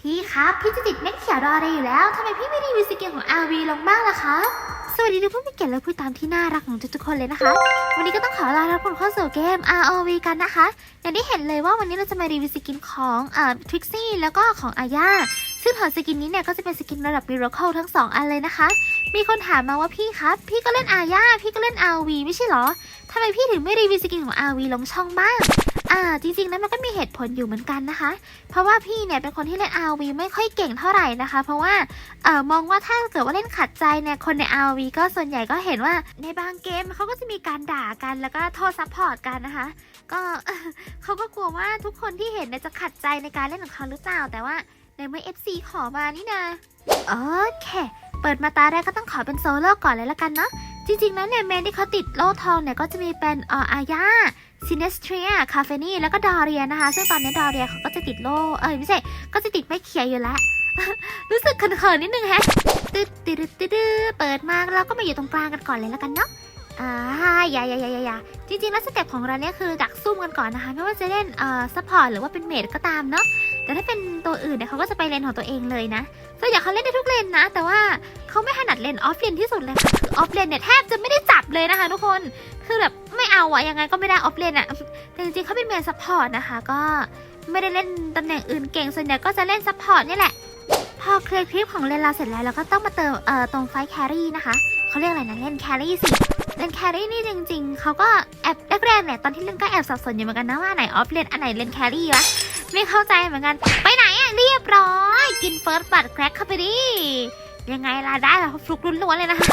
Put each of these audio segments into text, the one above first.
พี่ครับพี่จะติดเม็ดเขียวรออะไรอยู่แล้วทำไมพี่ไม่รีวิวสกินของ RV ลงบ้างล่ะคะสวัสดีทุกผู้มีเกียรติและผู้ตามที่น่ารักของทุกๆคนเลยนะคะ วันนี้ก็ต้องขอลาทุกคนเข้าสู่เกม ROV กันนะคะอย่างที่เห็นเลยว่าวันนี้เราจะมารีวิวสกินของอ่าทริกซี่แล้วก็ของอาญาซึ่งของสกินนี้เนี่ยก็จะเป็นสกินระดับ Miracle ทั้งสองอันเลยนะคะ มีคนถามมาว่าพี่ครับ พี่ก็เล่นอาญาพี่ก็เล่น RV ไม่ใช่หรอทำไมพี่ถึงไม่รีวิวสกินของ RV ลงช่องบ้าง อ่าจริงๆแล้วมันก็มีเหตุผลอยู่เหมือนกันนะคะ เพราะว่าพี่เนี่ยเป็นคนที่เล่น RV ไม่ค่อยเก่งเท่าไหร่นะคะ เพราะว่าเอ่อมองว่าถ้าเกิดว่าเล่นขัดใจเนี่ยคนใน RV ก็ส่วนใหญ่ก็เห็นว่าในบางเกมเขาก็จะมีการด่ากันแล้วก็โทษซัพพอร์ตกันนะคะ ก็เขาก็กลัวว่าทุกคนที่เห็นเนี่ยจะขัดใจในการเล่นของเขาหรือเปล่า แต่ว่าในเมื่อ FC ขอมานี่นะโอเค เปิดมาตาแรกก็ต้องขอเป็นโซโล่ก่อนเลยละกันเนาะ จริงๆแล้วเนี่ยเมนที่เขาติดโล่ทองเนี่ยก็จะมีเป็นอออาญาซินเนสเทรียคาเฟนี่แล้วก็ดอเรียนะคะ ซึ่งตอนนี้ดอเรียเขาก็จะติดโล่เอ้ยไม่ใช่ ก็จะติดไม่เขียวอยู่แล้ว รู้สึกเขินๆนิดนึงแฮะตึ๊ดตึ๊ดตึ๊ดเปิดมาเราก็มาอยู่ตรงกลางกันก่อนเลยแล้วกันเนาะอ่าอย่าอย่าอย่าอย่าอย่าจริงๆ แล้วสเต็ปของเราเนี่ยคือดักซุ่มกันก่อนนะคะ ไม่ว่าจะเล่นเอ่อซัพพอร์ตหรือว่าเป็นเมดก็ตามเนาะ แต่ถ้าเป็นตัวอื่นเนี่ยเขาก็จะไปเลนของตัวเองเลยนะส่วนใหญ่เขาเล่นได้ทุกเลนนะ แต่ว่าเขาไม่ถนัดเลนออฟเลนที่สุดเลยค่ะ ออฟเลนเนี่ยแทบจะไม่ได้จับเลยนะคะทุกคนคือแบบไม่เอาอะยังไงก็ไม่ได้ออฟเลนอะแต่จริงๆเขาเป็นเมนซัพพอร์ตนะคะก็ไม่ได้เล่นตำแหน่งอื่นเก่งส่วนใหญ่ก็จะเล่นซัพพอร์ตนี่แหละ พอเคลียร์คลิปของเลนเราเสร็จแล้วเราก็ต้องมาเติมเอ่อตรงไฟแครี่นะคะเขาเรียกอะไรนะเล่นแครี่สิเล่นแครี่นี่จริง ๆเขาก็แอบแรกๆเนี่ยตอนที่เล่นก็แอบสับสนอยู่เหมือนกันนะว่าไหนออฟเลนอันไหนเล่นแครี่วะไม่เข้าใจเหมือนกันไปไหนอะเรียบร้อย กินเฟิร์สบัตแครกเข้าไปดิยังไงล่ะได้แล้วฟลุกล้วนๆเลยนะคะ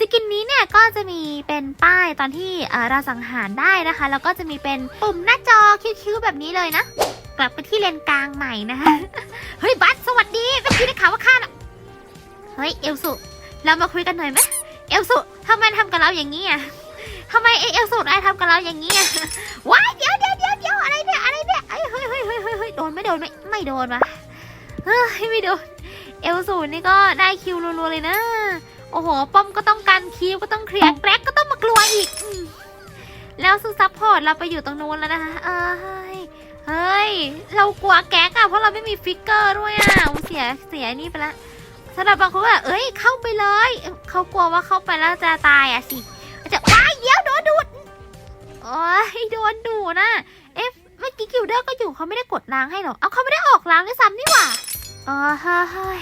สกินนี้เนี่ยก็จะมีเป็นป้ายตอนที่เราสังหารได้นะคะ แล้วก็จะมีเป็นปุ่มหน้าจอคิ้วๆแบบนี้เลยนะ กลับไปที่เลนกลางใหม่นะคะ เฮ้ยบัสสวัสดีเมื่อกี้ได้ข่าวว่าข้าน่ะเฮ้ยเอลสุ เรามาคุยกันหน่อยไหมเอลสุทำไมทำกับเราอย่างนี้อะทำไมเอลสุได้ทำกับเราอย่างนี้อะว้ายเดี๋ยวเดี๋ยวเดี๋ยวเดี๋ยวอะไรเนี่ยอะไรเนี่ยเฮ้ยเฮ้ยเฮ้ยเฮ้ยเฮ้ยโดนไม่โดนไม่ไม่โดนวะเฮ้ยไม่โดนเอลสูนี่ก็ได้คิวรัวๆเลยนะ โอ้โห ป้อมก็ต้องการคิวก็ต้องเคลียร์แกร็กก็ต้องมากลัวอีกอืมแล้วสุดซัพพอร์ตเราไปอยู่ตรงนู้นแล้วนะคะ เอ้ย เฮ้ย เรากลัวแก๊กอะเพราะเราไม่มีฟิกเกอร์ด้วยอะอุ๊ยเสีย เสียนี่ไปละสำหรับบางคนก็แบบเอ้ย เข้าไปเลยเอ้ยเขากลัวว่าเข้าไปแล้วจะตายอะสิ จะว้ายเดี๋ยวโดนดูด โอ้ย โดนดูดนะ เอ๊ะ เมื่อกี้กิลเดอร์ก็อยู่เขาไม่ได้กดล้างให้หรอ เอาเขาไม่ได้ออกล้างด้วยซ้ำนี่หว่าอ๋อเฮ้ย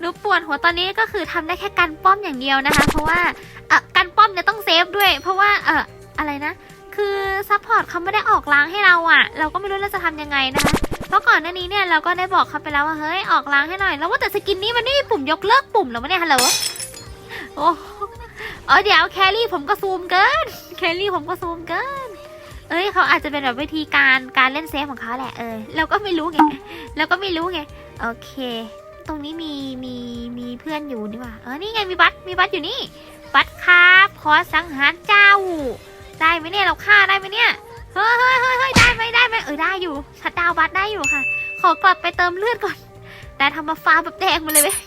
หนูปวดหัวตอนนี้ก็คือทำได้แค่กันป้อมอย่างเดียวนะคะ เพราะว่าเออกันป้อมเนี่ยต้องเซฟด้วย เพราะว่าเอออะไรนะ คือซัพพอร์ตเขาไม่ได้ออกล้างให้เราอะเราก็ไม่รู้เราจะทำยังไงนะคะเพราะก่อนหน้านี้เนี่ยเราก็ได้บอกเขาไปแล้วว่าเฮ้ยออกล้างให้หน่อย แล้วว่าแต่สกินนี้มันไม่มีปุ่มยกเลิกปุ่มหรอวะเนี่ยฮัลโหลโอ้เออเดี๋ยวแครี่ผมก็ซูมเกินแครี่ผมก็ซูมเกิน เอ้ยเขาอาจจะเป็นแบบวิธีการการเล่นเซฟของเขาแหละเออเราก็ไม่รู้ไงเราก็ไม่รู้ไงโอเค ตรงนี้มีมีมีเพื่อนอยู่นี่หว่าเออนี่ไงมีบัตมีบัตอยู่นี่ บัตครับขอสังหารเจ้า ได้ไหมเนี่ยเราฆ่าได้ไหมเนี่ยเฮ้ยเฮ้ยเฮ้ยเฮ้ยได้ไหมได้ไหมเออได้อยู่ชัดดาวน์บัตได้อยู่ค่ะ ขอกลับไปเติมเลือดก่อน แต่ทำมาฟ้าแบบแดงมาเลยเว้ย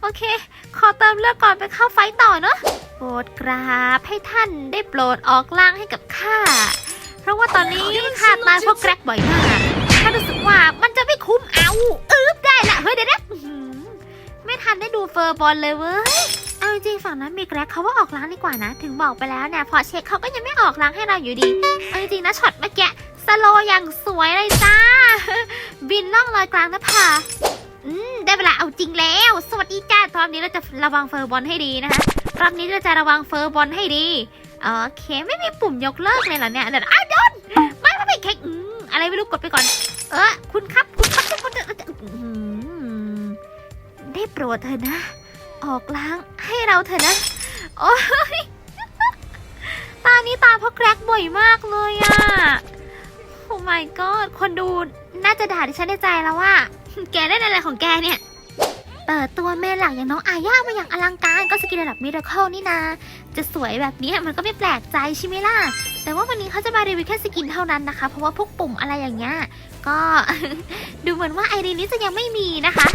โอเค ขอเติมเลือดก่อนไปเข้าไฟต์ต่อเนาะโปรดกราบให้ท่านได้โปรดออกล่างให้กับข้า เพราะว่าตอนนี้ข้าตายเพราะแกรกบ่อยมาก ข้ารู้สึกว่ามันจะไม่คุ้มเอาอึ๊บได้ละเฮ้ยเดี๋ยวนะอื้อหือไม่ทันได้ดูเฟอร์บอลเลยเว้ย เอาจริงๆฝั่งนั้นมีแกร็กเขาว่าออกล้างดีกว่านะ ถึงบอกไปแล้วเนี่ยพอเช็คเขาก็ยังไม่ออกล้างให้เราอยู่ดี เอาจริงๆนะช็อตเมื่อกี้สโลว์อย่างสวยเลยจ้า บินล่องลอยกลางหน้าผาอืมได้เวลาเอาจริงแล้ว สวัสดีจ้ารอบนี้เราจะระวังเฟอร์บอลให้ดีนะคะรอบนี้เราจะระวังเฟอร์บอลให้ดีโอเคไม่มีปุ่มยกเลิกเลยเหรอเนี่ยเดี๋ยวอ้าวโดนไม่ไม่ไม่แค่อื อะไรไม่รู้กดไปก่อน เออคุณครับคุณครับคุณครับได้โปรดเถอะนะ ออกล้างให้เราเถอะนะ โอ้ยตานี้ตาเพราะแกรกบ่อยมากเลยอะโอ้ my god คนดูน่าจะด่าดิฉันในใจแล้วว่า แกเล่นอะไรของแกเนี่ย เปิดตัวเมนหลักอย่างน้องอาญามาอย่างอลังการก็สกินระดับมิราเคิลนี่นา จะสวยแบบนี้มันก็ไม่แปลกใจใช่ไหมล่ะ แต่ว่าวันนี้เขาจะมารีวิวแค่สกินเท่านั้นนะคะ เพราะว่าพวกปุ่มอะไรอย่างเงี้ยก็ ดูเหมือนว่าไอรีนนี้จะยังไม่มีนะคะ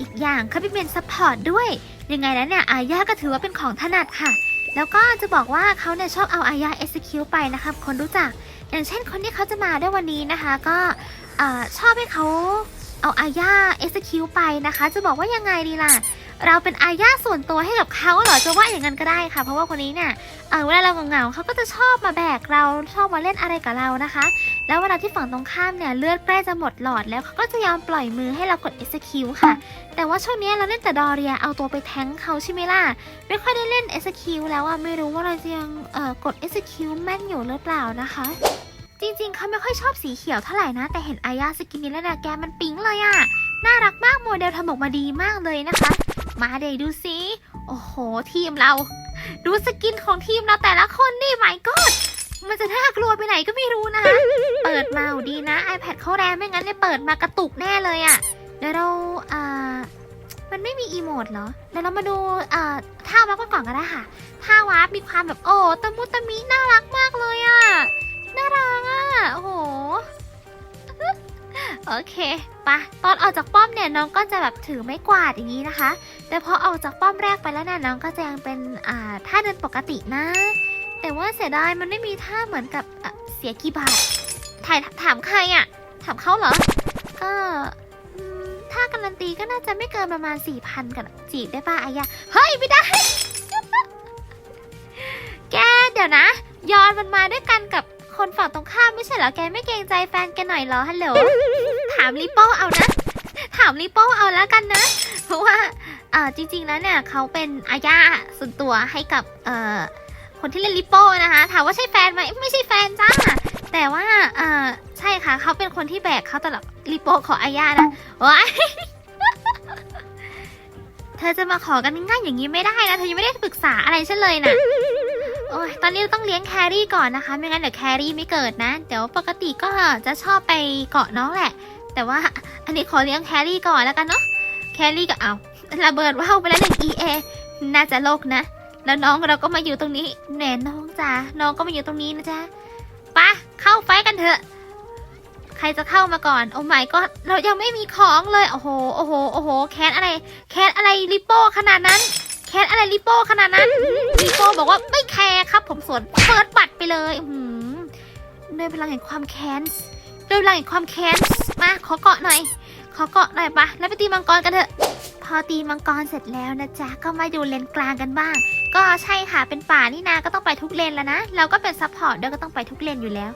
อีกอย่างเขาเป็นเมนซัพพอร์ตด้วย ยังไงแล้วเนี่ยอาญาก็ถือว่าเป็นของถนัดค่ะ แล้วก็จะบอกว่าเขาเนี่ยชอบเอาอาญา execute ไปนะคะคนรู้จัก อย่างเช่นคนที่เขาจะมาด้วยวันนี้นะคะ ก็อชอบให้เขา เอาอาญาเอ็กซ์คิวไปนะคะ จะบอกว่ายังไงดีล่ะ เราเป็นอาญาส่วนตัวให้กับเขาเหรอจะว่าอย่างนั้นก็ได้ค่ะ เพราะว่าคนนี้เนี่ยเออเวลาเราเหงาๆเขาก็จะชอบมาแบกเราชอบมาเล่นอะไรกับเรานะคะ แล้วเวลาที่ฝั่งตรงข้ามเนี่ยเลือดใกล้จะหมดหลอดแล้วเขาก็จะยอมปล่อยมือให้เรากด execute ค่ะ แต่ว่าช่วงนี้เราเล่นแต่ดอเรียเอาตัวไปแทงเขาใช่ไหมล่ะ ไม่ค่อยได้เล่น execute แล้วอะไม่รู้ว่าเราจะยังเออกด execute แม่นอยู่หรือเปล่านะคะ จริงๆ เขาไม่ค่อยชอบสีเขียวเท่าไหร่นะ แต่เห็นอายาสกินนี้แล้วนะแกมันปิ๊งเลยอะน่ารักมากโมเดลทำออกมาดีมากเลยนะคะ มาเดี๋ยวดูสิโอ้โห ทีมเรา ดูสกินของทีมเราแต่ละคนนี่ไม่กดมันจะน่ากลัวไปไหนก็ไม่รู้นะ เปิดมาเอาดีนะ iPad เขาแรงไม่งั้นเนี่ยเปิดมากระตุกแน่เลยอะเดี๋ยวเราอ่ามันไม่มีอีโมดเหรอเดี๋ยวเรามาดูเอ่อท่าวาร์ปก่อนก็ได้ค่ะท่าวาร์ปมีความแบบโอ้ตะมุตะมิน่ารักมากเลยอะ น่ารักอะโอ้โห โอเคปะตอนออกจากป้อมเนี่ยน้องก็จะแบบถือไม้กวาดอย่างนี้นะคะ แต่พอออกจากป้อมแรกไปแล้วเนี่ยน้องก็จะยังเป็นอ่าท่าเดินปกตินะ แต่ว่าเสียดายมันไม่มีท่าเหมือนกับเสียกี่บาทถ่ายถามใครอะถามเขาเหรอ ก็ถ้าการันตีก็น่าจะไม่เกินประมาณ4ี่พันกันจีบได้ป่ะไอายะเฮ้ยไม่ได้ แกเดี๋ยวนะ ยอนมันมาด้วยกันกับ คนฝั่งตรงข้ามไม่ใช่เหรอแกไม่เกรงใจแฟนแกหน่อยเหรอฮัลโหลถามลิโป้เอานะถามลิโป้เอาแล้วกันนะ เพราะว่าเออจริง ๆแล้วเนี่ยเขาเป็นอาญาส่วนตัวให้กับเอ่อคนที่เล่นลิโป้นะคะถามว่าใช่แฟนไหมไม่ใช่แฟนจ้าแต่ว่าเออใช่ค่ะเขาเป็นคนที่แบกเขาตลอดลิโป้ขออาญานะว้ายเธอจะมาขอกันง่ายๆอย่างนี้ไม่ได้นะเธอยังไม่ได้ปรึกษาอะไรฉันเลยนะ โอ้ยตอนนี้เราต้องเลี้ยงแครี่ก่อนนะคะ ไม่งั้นเดี๋ยวแครี่ไม่เกิดนะ เดี๋ยวปกติก็จะชอบไปเกาะน้องแหละ แต่ว่าอันนี้ขอเลี้ยงแครี่ก่อนแล้วกันเนาะ แครี่ก็เอาระเบิดว่าวไปแล้วหนึ่ง EA น่าจะโลกนะ แล้วน้องเราก็มาอยู่ตรงนี้แหน่น้องจ๋า น้องก็มาอยู่ตรงนี้นะจ๊ะปะเข้าไฟกันเถอะ ใครจะเข้ามาก่อน โอ้ไม่ก็เรายังไม่มีของเลย โอ้โห โอ้โห โอ้โห แคสอะไร แคสอะไรลิโป้ขนาดนั้น แคสอะไรลิโป้ขนาดนั้นลิโป้บอกว่าไม่แคร์ครับ ผมสวนเปิดบัตรไปเลยอื้อหือด้วยพลังแห่งความแค้นด้วยพลังแห่งความแค้นมาขอเกาะหน่อย ขอเกาะหน่อยปะแล้วไปตีมังกรกันเถอะ พอตีมังกรเสร็จแล้วนะจ๊ะก็มาดูเลนกลางกันบ้าง ก็ใช่ค่ะเป็นป่านี่นาก็ต้องไปทุกเลนแล้วนะเราก็เป็นซัพพอร์ตด้วยก็ต้องไปทุกเลนอยู่แล้ว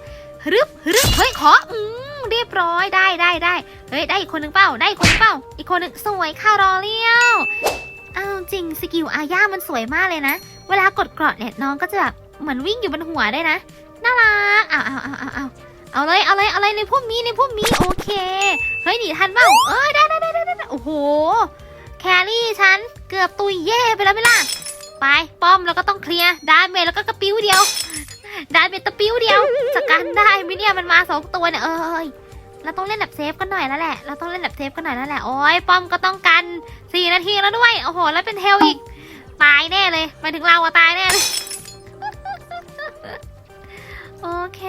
ฮึบฮึบเฮ้ยขออืมเรียบร้อยได้ได้ได้เฮ้ยได้อีกคนหนึ่งเปล่าได้อีกคนเปล่าอีกคนหนึ่งสวยค่ะรอเลี้ยว เอาจริงสกิลอาญามันสวยมากเลยนะ เวลากดเกราะเนี่ยน้องก็จะแบบเหมือนวิ่งอยู่บนหัวได้นะ น่ารักเอาเอาเอาเอาเอาเอาเลยเอาเลยเอาเลยในพวกนี้ในพวกนี้โอเค เฮ้ยหนีทันเปล่าเอ้ยได้ได้ได้ได้ได้โอ้โห แครี่ฉันเกือบตุยเย่ไปแล้วไม่ล่ะ ไปป้อมแล้วก็ต้องเคลียร์ดาเมจแล้วก็กระปิ้วเดียวดาเมจตะปิ้วเดียวจะกันได้ไหมเนี่ยมันมาสองตัวเนี่ยเอ้ย เราต้องเล่นแบบเซฟกันหน่อยแล้วแหละ เราต้องเล่นแบบเซฟกันหน่อยแล้วแหละ โอ้ยป้อมก็ต้องกันสี่นาทีแล้วด้วย โอ้โห แล้วเป็นเทลอีก ตายแน่เลยหมายถึงเราอะตายแน่เลย โอเค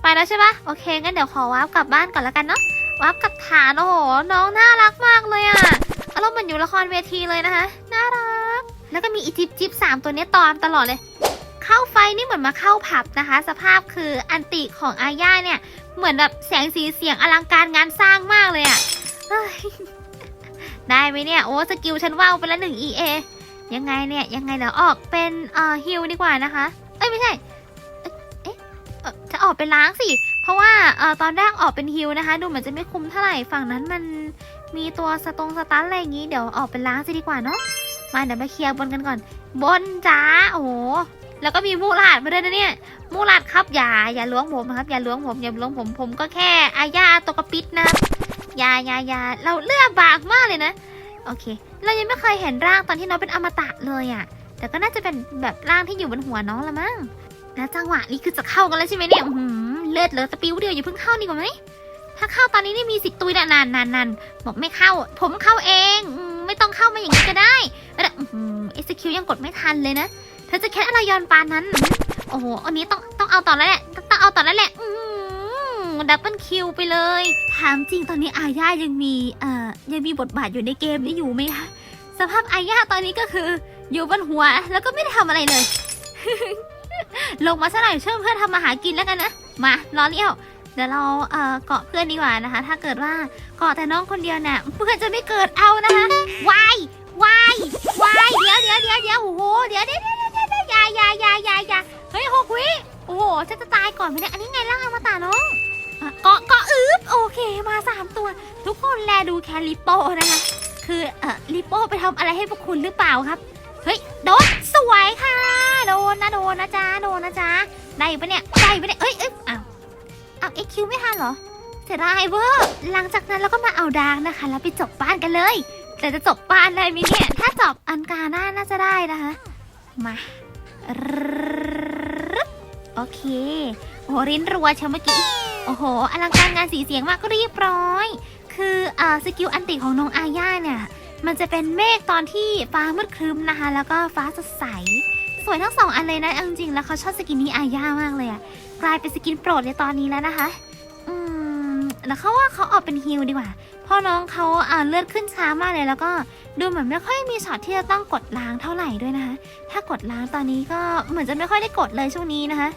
ไปแล้วใช่ปะโอเค งั้นเดี๋ยวขอวาร์ปกลับบ้านก่อนแล้วกันเนาะ วาร์ปกลับฐาน โอ้โห น้องน่ารักมากเลยอะอารมณ์เหมือนอยู่ละครเวทีเลยนะคะ น่ารัก แล้วก็มีอีจิบจิบสามตัวนี้ตามตลอดเลย เข้าไฟนี่เหมือนมาเข้าผับนะคะ สภาพคืออันติของอาญาเนี่ย เหมือนแบบแสงสีเสียงอลังการงานสร้างมากเลยอะ่ะได้ไหมเนี่ย โอ้สกิลฉันว่าวไปละหนึ่ง EA ยังไงเนี่ย ยังไงเดี๋ยวออกเป็นเอ่อฮิลดีกว่านะคะ เอ้ยไม่ใช่เอ๊ะจะออกเป็นล้างสิ เพราะว่าเอ่อตอนแรกออกเป็นฮิลนะคะ ดูเหมือนจะไม่คุ้มเท่าไหร่ฝั่งนั้นมันมีตัวสตรงสตันอะไรอย่างงี้เดี๋ยวออกเป็นล้างสิดีกว่าเนาะมาเดี๋ยวมาเคลียร์บนกันก่อน บนจ้าโอ้โห แล้วก็มีมูลาดมาด้วยนะเนี่ยมูลาดครับอย่าอย่าล้วงผมนะครับอย่าล้วงผมอย่าล้วงผมผมก็แค่อาญาตกระปิดนะอย่าอย่าอย่าเราเลือกบากมากเลยนะ โอเค เรายังไม่เคยเห็นร่างตอนที่น้องเป็นอมตะเลยอะ่ะ แต่ก็น่าจะเป็นแบบร่างที่อยู่บนหัวน้องละมั้งแล้วจังหวะนี้คือจะเข้ากันแล้วใช่ไหมเนี่ยอื้อหือเลือดเหลือตะปิ้วเดียวอย่าเพิ่งเข้าดีกว่าไหมถ้าเข้าตอนนี้นี่มีสิทธิ์ตุยนะนานนานนานบอกไม่เข้า ผมเข้าเอง ไม่ต้องเข้ามาอย่างนี้ก็ได้แล้วอือเอ็กซ์คิวยังกดไม่ทันเลยนะ เธอจะแคสอะไรยอนปานนั้น โอ้โห อันนี้ต้องต้องเอาต่อแล้วแหละ ต้องต้องเอาต่อแล้วแหละ อืมดับเบิลคิวไปเลย ถามจริงตอนนี้อาญายังมีเอ่อยังมีบทบาทอยู่ในเกมนี้อยู่ไหมคะ สภาพอาญาตอนนี้ก็คืออยู่บนหัวแล้วก็ไม่ได้ทำอะไรเลย ลงมาซะหน่อยช่วยเพื่อนทำมาหากินแล้วกันนะ มารอเลี้ยวเดี๋ยวเราเอ่อเกาะเพื่อนดีกว่านะคะ ถ้าเกิดว่าเกาะแต่น้องคนเดียวเนี่ยเพื่อนจะไม่เกิดเอานะคะวายวายวายเดี๋ยวเดี๋ยวเดี๋ยวเดี๋ยวโอ้โหเดี๋ยวเดี๋ยว ฉันจะตายก่อนไหมเนี่ยอันนี้ไงร่างอมตะน้องอะเกาะเกาะอึบโอเคมาสามตัว ทุกคนแลดูแคลิปโป้นะคะ คือเอ่อลิปโป้ไปทำอะไรให้พวกคุณหรือเปล่าครับ เฮ้ยโดนสวยค่ะ โดนนะโดนนะจ๊ะโดนนะจ๊ะได้ปะเนี่ยได้ปะเนี่ยเอ้ยเอ้ยอ้าวอ้าวเอ็กคิวไม่ทันเหรอเสียดายเวอร์หลังจากนั้นเราก็มาเอาดางนะคะ แล้วไปจบบ้านกันเลย แต่จะจบบ้านได้ไหมเนี่ยถ้าจบอันกาหน้าน่าจะได้นะคะ มา โอเค โอ้โหรินรัวเชียวเมื่อกี้ โอ้โห อลังการงานสีเสียงมากก็เรียบร้อย คืออ่าสกิลอันติของน้องอาญาเนี่ย มันจะเป็นเมฆตอนที่ฟ้ามืดครึ้มนะคะ แล้วก็ฟ้าสดใส สวยทั้งสองอันเลยนะเอาจริงๆแล้วเขาชอบสกินนี้อาญามากเลยอะกลายเป็นสกินโปรดในตอนนี้แล้วนะคะ อืม แล้วเขาว่าเขาออกเป็นฮิลดีกว่าเพราะน้องเขาอ่าเลือดขึ้นช้ามากเลยแล้วก็ดูเหมือนไม่ค่อยมีช็อตที่จะต้องกดล้างเท่าไหร่ด้วยนะคะ ถ้ากดล้างตอนนี้ก็เหมือนจะไม่ค่อยได้กดเลยช่วงนี้นะคะ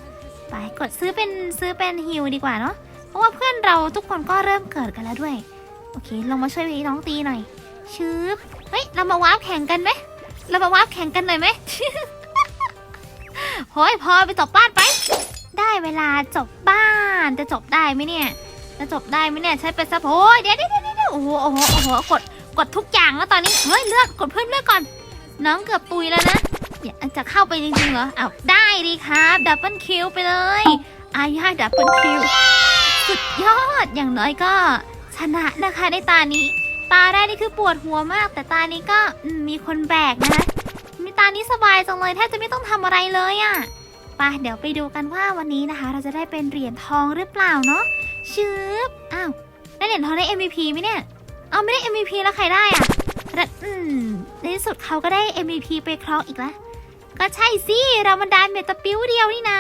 ไปกดซื้อเป็นซื้อเป็นฮิลดีกว่าเนาะเพราะว่าเพื่อนเราทุกคนก็เริ่มเกิดกันแล้วด้วย โอเคลงมาช่วยน้องตีหน่อยชืบเฮ้ยเรามาวาร์ปแข่งกันไหมเรามาวาร์ปแข่งกันหน่อยไหมโฮ้ยพอไปจบบ้านไป ได้เวลาจบบ้านจะจบได้ไหมเนี่ยจะจบได้ไหมเนี่ยใช้เป็นซับโอ้ยเดี๋ยวเดี๋ยวเดี๋ยวเดี๋ยวโอ้โหโอ้โหโอ้โหกดกดทุกอย่างแล้วตอนนี้เฮ้ยเลือกกดเพิ่มเลือกก่อน น้องเกือบตุยแล้วนะ อย่าจะเข้าไปจริงๆเหรออ้าวได้ดีครับดับเบิลคิวไปเลยอาย่าดับเบิลคิวสุดยอดอย่างน้อยก็ ชนะนะคะในตานี้ ตาแรกนี่คือปวดหัวมาก แต่ตานี้ก็อืมมีคนแบกนะคะมีตานี้สบายจังเลยแทบจะไม่ต้องทำอะไรเลยอะ่ะไปเดี๋ยวไปดูกันว่าวันนี้นะคะ เราจะได้เป็นเหรียญทองหรือเปล่าเนาะชืบอ้าวได้เหรียญทองได้ MVP ไหมเนี่ยเอาไม่ได้ MVP แล้วใครได้อะแล้วอืมในที่สุดเขาก็ได้ MVP ไปครองอีกแล้ว ก็ใช่สิเรามันดาเมตาปิ้วเดียวนี่นะ